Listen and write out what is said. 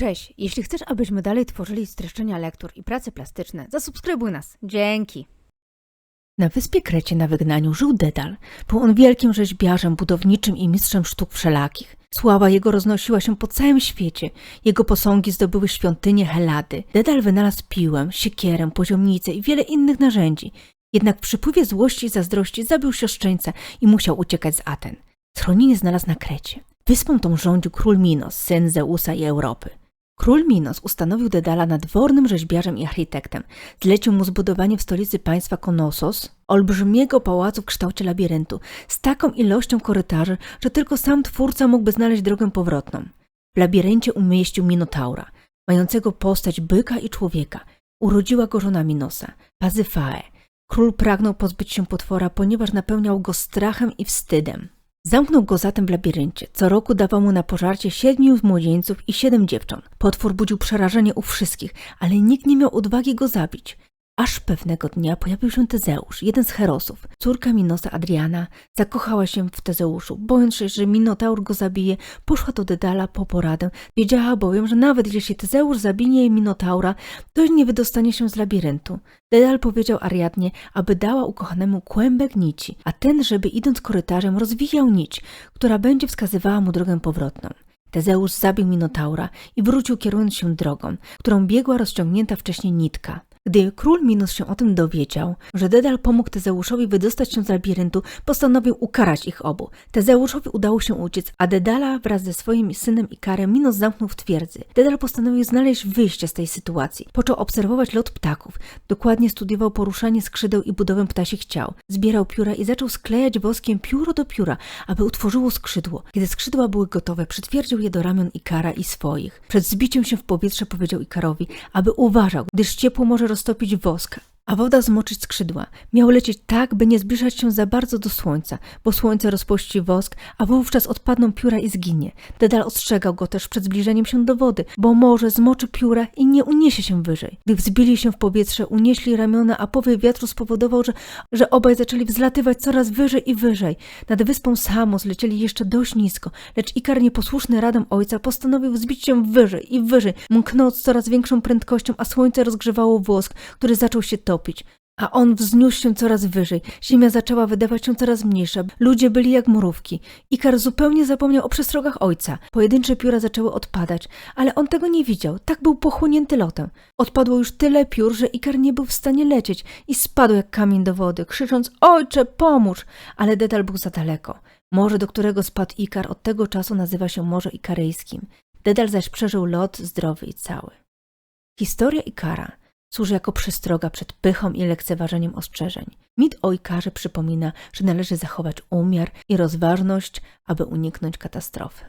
Cześć, jeśli chcesz, abyśmy dalej tworzyli streszczenia lektur i prace plastyczne, zasubskrybuj nas. Dzięki. Na wyspie Krecie na wygnaniu żył Dedal. Był on wielkim rzeźbiarzem, budowniczym i mistrzem sztuk wszelakich. Sława jego roznosiła się po całym świecie. Jego posągi zdobyły świątynię Helady. Dedal wynalazł piłę, siekierę, poziomnicę i wiele innych narzędzi. Jednak w przypływie złości i zazdrości zabił siostrzeńca i musiał uciekać z Aten. Schronienie znalazł na Krecie. Wyspą tą rządził król Minos, syn Zeusa i Europy. Król Minos ustanowił Dedala nadwornym rzeźbiarzem i architektem. Zlecił mu zbudowanie w stolicy państwa Konosos olbrzymiego pałacu w kształcie labiryntu z taką ilością korytarzy, że tylko sam twórca mógłby znaleźć drogę powrotną. W labiryncie umieścił Minotaura, mającego postać byka i człowieka. Urodziła go żona Minosa, Pazyfae. Król pragnął pozbyć się potwora, ponieważ napełniał go strachem i wstydem. Zamknął go zatem w labiryncie. Co roku dawał mu na pożarcie siedmiu młodzieńców i siedem dziewcząt. Potwór budził przerażenie u wszystkich, ale nikt nie miał odwagi go zabić. Aż pewnego dnia pojawił się Tezeusz, jeden z herosów. Córka Minosa Adriana zakochała się w Tezeuszu. Bojąc się, że Minotaur go zabije, poszła do Dedala po poradę. Wiedziała bowiem, że nawet jeśli Tezeusz zabije Minotaura, to nie wydostanie się z labiryntu. Dedal powiedział Ariadnie, aby dała ukochanemu kłębek nici, a ten, żeby idąc korytarzem rozwijał nić, która będzie wskazywała mu drogę powrotną. Tezeusz zabił Minotaura i wrócił kierując się drogą, którą biegła rozciągnięta wcześniej nitka. Gdy król Minos się o tym dowiedział, że Dedal pomógł Tezeuszowi wydostać się z labiryntu, postanowił ukarać ich obu. Tezeuszowi udało się uciec, a Dedala wraz ze swoim synem Ikarem Minos zamknął w twierdzy. Dedal postanowił znaleźć wyjście z tej sytuacji. Począł obserwować lot ptaków. Dokładnie studiował poruszanie skrzydeł i budowę ptasich ciał. Zbierał pióra i zaczął sklejać woskiem pióro do pióra, aby utworzyło skrzydło. Kiedy skrzydła były gotowe, przytwierdził je do ramion Ikara i swoich. Przed zbiciem się w powietrze powiedział Ikarowi, aby uważał, gdyż ciepło może roztopić wosk, a woda zmoczyć skrzydła. Miał lecieć tak, by nie zbliżać się za bardzo do słońca, bo słońce rozpuści wosk, a wówczas odpadną pióra i zginie. Dedal ostrzegał go też przed zbliżeniem się do wody, bo morze zmoczy pióra i nie uniesie się wyżej. Gdy wzbili się w powietrze, unieśli ramiona, a powiew wiatru spowodował, że, że obaj zaczęli wzlatywać coraz wyżej i wyżej. Nad wyspą Samos lecieli jeszcze dość nisko, lecz Ikar nieposłuszny radom ojca postanowił wzbić się wyżej i wyżej, mknąc coraz większą prędkością, a słońce rozgrzewało wosk, który zaczął się topić. A on wzniósł się coraz wyżej. Ziemia zaczęła wydawać się coraz mniejsza. Ludzie byli jak mrówki. Ikar zupełnie zapomniał o przestrogach ojca. Pojedyncze pióra zaczęły odpadać, ale on tego nie widział. Tak był pochłonięty lotem. Odpadło już tyle piór, że Ikar nie był w stanie lecieć i spadł jak kamień do wody, krzycząc: Ojcze, pomóż! Ale Dedal był za daleko. Morze, do którego spadł Ikar, od tego czasu nazywa się Morze Ikaryjskim. Dedal zaś przeżył lot zdrowy i cały. Historia Ikara służy jako przestroga przed pychą i lekceważeniem ostrzeżeń. Mit o Ikarze przypomina, że należy zachować umiar i rozważność, aby uniknąć katastrofy.